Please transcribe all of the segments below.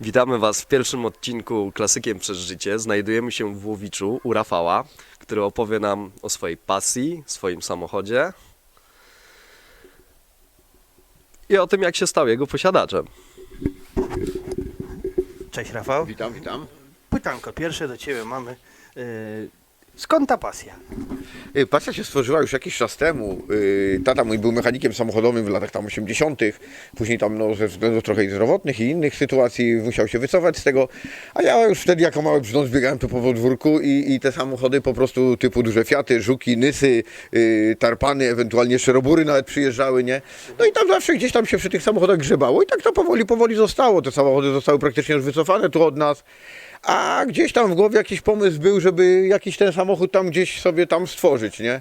Witamy Was w pierwszym odcinku Klasykiem przez życie. Znajdujemy się w Łowiczu u Rafała, który opowie nam o swojej pasji, swoim samochodzie i o tym, jak się stał jego posiadaczem. Cześć Rafał. Witam, witam. Pytanko pierwsze do Ciebie mamy. Yy, skąd ta pasja? Y, Pasja się stworzyła już jakiś czas temu. Y, Tata mój był mechanikiem samochodowym w latach tam 80. Później tam no, ze względów trochę i zdrowotnych i innych sytuacji musiał się wycofać z tego. A ja już wtedy jako mały brzdąc biegałem tu po podwórku i, i te samochody po prostu typu duże Fiaty, Żuki, Nysy, y, Tarpany, ewentualnie Szerobury nawet przyjeżdżały, nie? No i tam zawsze gdzieś tam się przy tych samochodach grzebało i tak to powoli, powoli zostało. Te samochody zostały praktycznie już wycofane tu od nas. A gdzieś tam w głowie jakiś pomysł był, żeby jakiś ten samochód tam gdzieś sobie tam stworzyć, nie?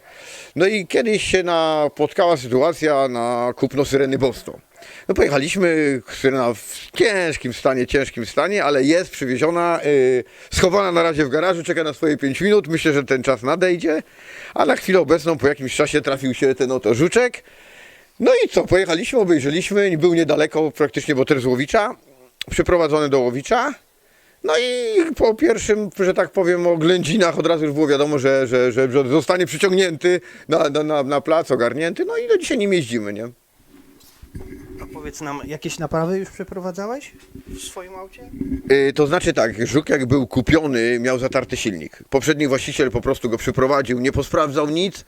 No i kiedyś się napotkała sytuacja na kupno Syreny Boston. No pojechaliśmy, Syrena w ciężkim stanie, ciężkim stanie, ale jest przywieziona, yy, schowana na razie w garażu, czeka na swoje 5 minut, myślę, że ten czas nadejdzie, a na chwilę obecną po jakimś czasie trafił się ten oto żuczek. No i co, pojechaliśmy, obejrzeliśmy, był niedaleko praktycznie, bo też z Łowicza, przyprowadzony do Łowicza. No i po pierwszym, że tak powiem, oględzinach od razu już było wiadomo, że, że, że, że zostanie przyciągnięty na, na, na, na plac, ogarnięty. No i do dzisiaj nim jeździmy, nie? A powiedz nam, jakieś naprawy już przeprowadzałeś w swoim aucie? Yy, to znaczy tak, Żuk jak był kupiony, miał zatarty silnik. Poprzedni właściciel po prostu go przyprowadził, nie posprawdzał nic.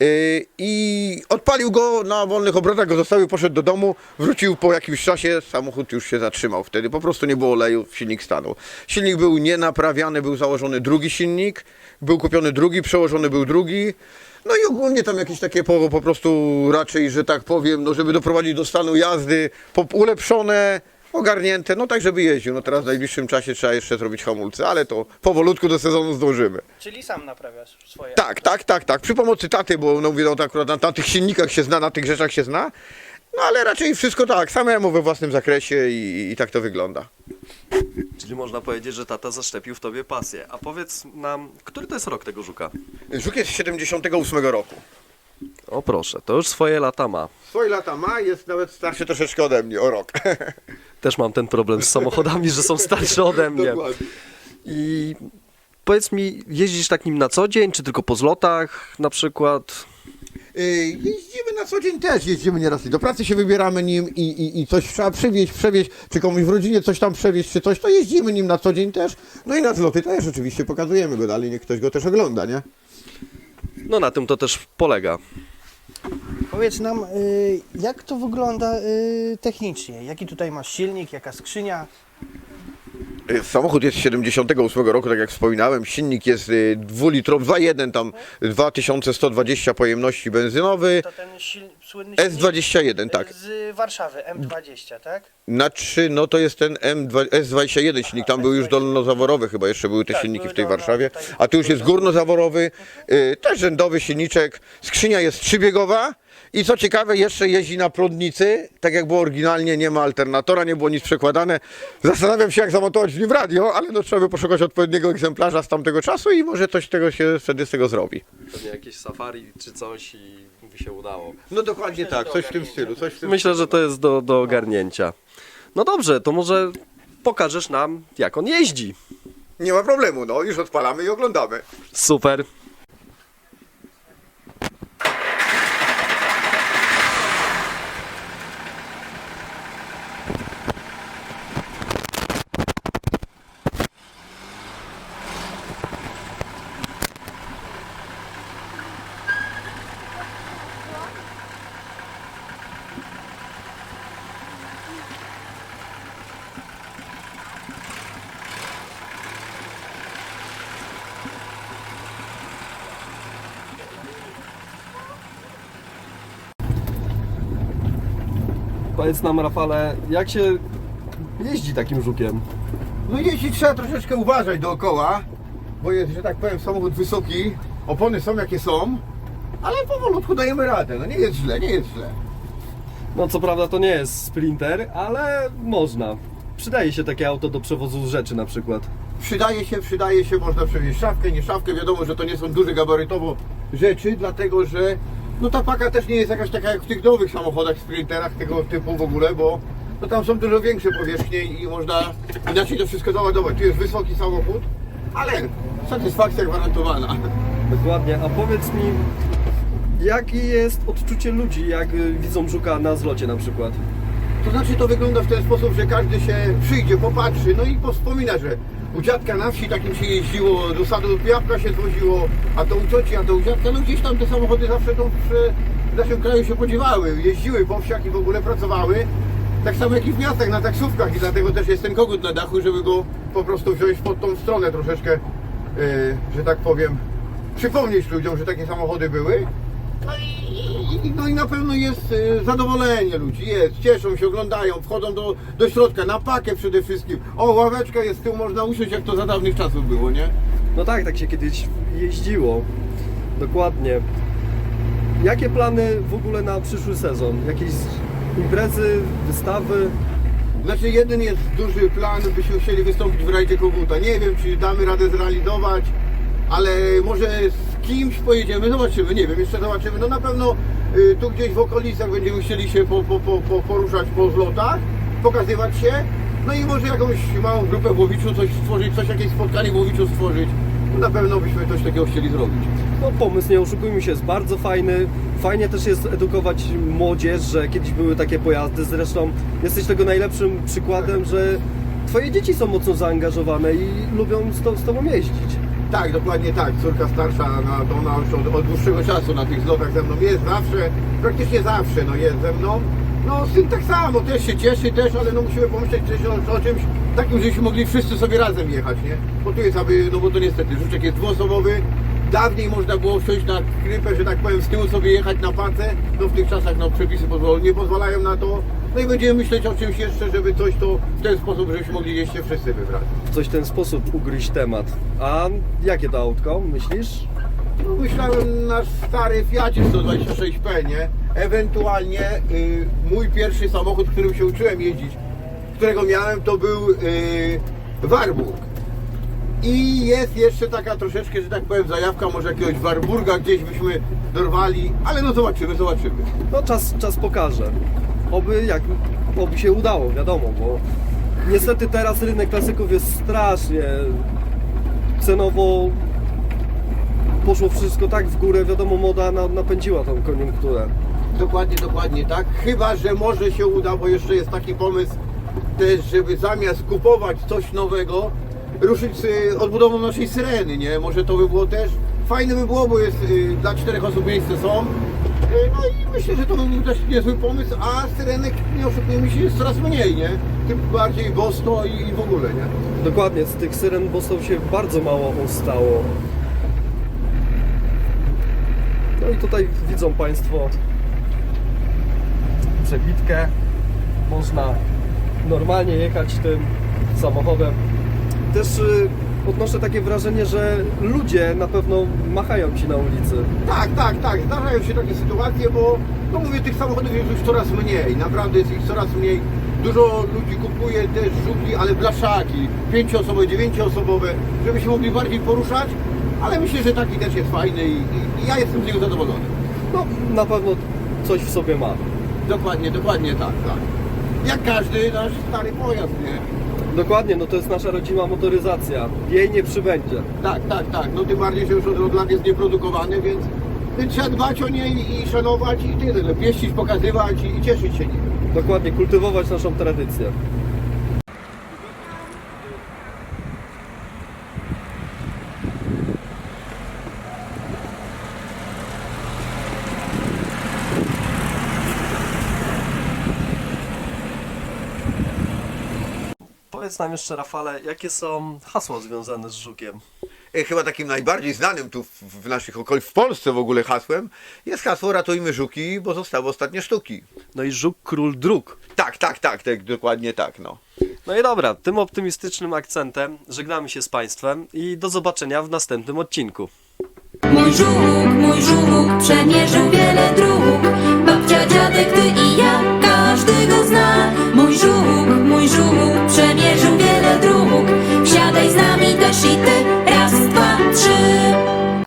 Yy, I odpalił go na wolnych obrotach, go zostawił, poszedł do domu, wrócił po jakimś czasie, samochód już się zatrzymał wtedy, po prostu nie było oleju, silnik stanął. Silnik był nienaprawiany, był założony drugi silnik, był kupiony drugi, przełożony był drugi. No i ogólnie tam jakieś takie po, po prostu raczej, że tak powiem, no żeby doprowadzić do stanu jazdy, ulepszone, ogarnięte, no tak żeby jeździł. No teraz w najbliższym czasie trzeba jeszcze zrobić hamulce, ale to powolutku do sezonu zdążymy. Czyli sam naprawiasz swoje Tak, tak, tak, tak. Przy pomocy taty, bo no mówię, no to akurat na, na tych silnikach się zna, na tych rzeczach się zna. No ale raczej wszystko tak, samemu we własnym zakresie i, i tak to wygląda. Czyli można powiedzieć, że tata zaszczepił w tobie pasję. A powiedz nam, który to jest rok tego żuka? Żuk jest z 78 roku. O proszę, to już swoje lata ma. Swoje lata ma, jest nawet starszy troszeczkę ode mnie, o rok. Też mam ten problem z samochodami, że są starsze ode mnie. Dokładnie. I powiedz mi, jeździsz takim na co dzień, czy tylko po zlotach na przykład? Y, Jeździmy na co dzień też, jeździmy nieraz i do pracy się wybieramy nim i, i, i coś trzeba przywieźć, przewieźć, czy komuś w rodzinie coś tam przewieźć, czy coś, to jeździmy nim na co dzień też. No i na zloty też oczywiście pokazujemy go dalej, niech ktoś go też ogląda, nie? No na tym to też polega. Powiedz nam, y, jak to wygląda y, technicznie? Jaki tutaj masz silnik, jaka skrzynia? Y, Samochód jest z 78 roku, tak jak wspominałem. Silnik jest y, dwulitrowy, 2.1 tam 2120 pojemności benzynowy. To ten sil, słynny S21, tak. z Warszawy, M20, tak? Znaczy, no to jest ten M2, S21 silnik, tam był już dolnozaworowy chyba, jeszcze były te Tak, silniki były w tej dolno- Warszawie, tutaj- a tu już jest górnozaworowy, y, też rzędowy silniczek, skrzynia jest trzybiegowa i co ciekawe, jeszcze jeździ na prądnicy, tak jak było oryginalnie, nie ma alternatora, nie było nic przekładane. Zastanawiam się, jak zamontować w nim radio, ale no trzeba by poszukać odpowiedniego egzemplarza z tamtego czasu i może coś tego się wtedy z tego zrobi. Pewnie jakieś safari czy coś i by się udało. No dokładnie tak, coś w tym stylu, coś w tym Myślę, że to jest do, do ogarnięcia. No dobrze, to może pokażesz nam, jak on jeździ. Nie ma problemu, no już odpalamy i oglądamy. Super. Powiedz nam, Rafale, jak się jeździ takim żukiem? No jeździć trzeba troszeczkę uważać dookoła, bo jest, że tak powiem, samochód wysoki, opony są jakie są, ale powolutku dajemy radę, no nie jest źle, nie jest źle. No co prawda to nie jest sprinter, ale można. Przydaje się takie auto do przewozu rzeczy na przykład. Przydaje się, przydaje się, można przewieźć szafkę, nie szafkę, wiadomo, że to nie są duże gabarytowo rzeczy, dlatego że no ta paka też nie jest jakaś taka jak w tych nowych samochodach, sprinterach tego typu w ogóle, bo to tam są dużo większe powierzchnie i można inaczej to wszystko załadować. Tu jest wysoki samochód, ale satysfakcja gwarantowana. Dokładnie, a powiedz mi, jakie jest odczucie ludzi, jak widzą żuka na zlocie na przykład? To znaczy to wygląda w ten sposób, że każdy się przyjdzie, popatrzy, no i powspomina, że u dziadka na wsi takim się jeździło, do sadu jabłka się zwoziło, a to u cioci, a to u dziadka, no gdzieś tam te samochody zawsze to w, w naszym kraju się podziewały, jeździły po wsiach i w ogóle pracowały. Tak samo jak i w miastach, na taksówkach i dlatego też jest ten kogut na dachu, żeby go po prostu wziąć pod tą stronę troszeczkę, yy, że tak powiem, przypomnieć ludziom, że takie samochody były. No i, i, no i na pewno jest y, zadowolenie ludzi, jest, cieszą się, oglądają, wchodzą do, do środka, na pakę przede wszystkim. O, ławeczka jest, tu można usiąść, jak to za dawnych czasów było, nie? No tak, tak się kiedyś jeździło. Dokładnie. Jakie plany w ogóle na przyszły sezon? Jakieś imprezy, wystawy? Znaczy jeden jest duży plan, byśmy chcieli wystąpić w rajdzie Koguta. Nie wiem, czy damy radę zrealizować, ale może z kimś pojedziemy, zobaczymy, nie wiem, jeszcze zobaczymy. No na pewno y, tu gdzieś w okolicach będziemy chcieli się po, po, po, po, poruszać po zlotach, pokazywać się. No i może jakąś małą grupę w Łowiczu coś stworzyć, coś, jakieś spotkanie w Łowiczu stworzyć. No na pewno byśmy coś takiego chcieli zrobić. No pomysł, nie oszukujmy się, jest bardzo fajny. Fajnie też jest edukować młodzież, że kiedyś były takie pojazdy. Zresztą jesteś tego najlepszym przykładem, że twoje dzieci są mocno zaangażowane i lubią z, to, z tobą jeździć. Tak, dokładnie tak. Córka starsza, na, to ona już od, od dłuższego czasu na tych zlotach ze mną jest zawsze, praktycznie zawsze no jest ze mną. No syn tak samo, też się cieszy też, ale no musimy pomyśleć też o, o czymś takim, żebyśmy mogli wszyscy sobie razem jechać, nie? Bo tu jest aby, no bo to niestety, żuczek jest dwuosobowy. Dawniej można było wsiąść na krypę, że tak powiem, z tyłu sobie jechać na pacę. No w tych czasach no przepisy pozwol, nie pozwalają na to. No i będziemy myśleć o czymś jeszcze, żeby coś to w ten sposób, żebyśmy mogli się wszyscy wybrać. Coś w ten sposób ugryźć temat. A jakie to autko, myślisz? No, myślałem nasz stary Fiacie 126P, nie? Ewentualnie y, mój pierwszy samochód, którym się uczyłem jeździć, którego miałem, to był y, Warburg. I jest jeszcze taka troszeczkę, że tak powiem, zajawka może jakiegoś Warburga gdzieś byśmy dorwali, ale no zobaczymy, zobaczymy. No czas, czas pokaże. Oby jak, oby się udało, wiadomo, bo niestety teraz rynek klasyków jest strasznie cenowo poszło wszystko tak w górę, wiadomo, moda na, napędziła tą koniunkturę. Dokładnie, dokładnie tak. Chyba, że może się uda, bo jeszcze jest taki pomysł też, żeby zamiast kupować coś nowego, ruszyć z odbudową naszej syreny, nie? Może to by było też fajne by było, bo jest y, dla czterech osób miejsce są. No i myślę, że to by był też niezły pomysł, a syrenek, nie oszukujmy się, jest coraz mniej, nie? Tym bardziej Bosto i, w ogóle, nie? Dokładnie, z tych syren Boston się bardzo mało ustało. No i tutaj widzą Państwo przebitkę. Można normalnie jechać tym samochodem. Też y, odnoszę takie wrażenie, że ludzie na pewno machają Ci na ulicy. Tak, tak, tak. Zdarzają się takie sytuacje, bo no mówię, tych samochodów jest już coraz mniej. Naprawdę jest ich coraz mniej. Dużo ludzi kupuje też żuki, ale blaszaki, pięcioosobowe, dziewięcioosobowe, żeby się mogli bardziej poruszać, ale myślę, że taki też jest fajny i, i, i ja jestem z niego zadowolony. No, na pewno coś w sobie ma. Dokładnie, dokładnie tak, tak. Jak każdy nasz stary pojazd, nie? Dokładnie, no to jest nasza rodzima motoryzacja. Jej nie przybędzie. Tak, tak, tak. No tym bardziej, że już od, od lat jest nieprodukowany, więc, trzeba dbać o nie i, szanować i tyle. Pieścić, pokazywać i, i cieszyć się nim. Dokładnie, kultywować naszą tradycję. Powiedz nam jeszcze, Rafale, jakie są hasła związane z żukiem? E, chyba takim najbardziej znanym tu w naszych okolicach, w Polsce w ogóle hasłem, jest hasło Ratujmy żuki, bo zostały ostatnie sztuki. No i żuk król dróg. Tak, tak, tak, tak dokładnie tak, no. No i dobra, tym optymistycznym akcentem żegnamy się z Państwem i do zobaczenia w następnym odcinku. Mój żółk, mój żółk przemierzył wiele dróg Babcia, dziadek, ty i ja, każdy go zna Mój żółk, mój żółk przemierzył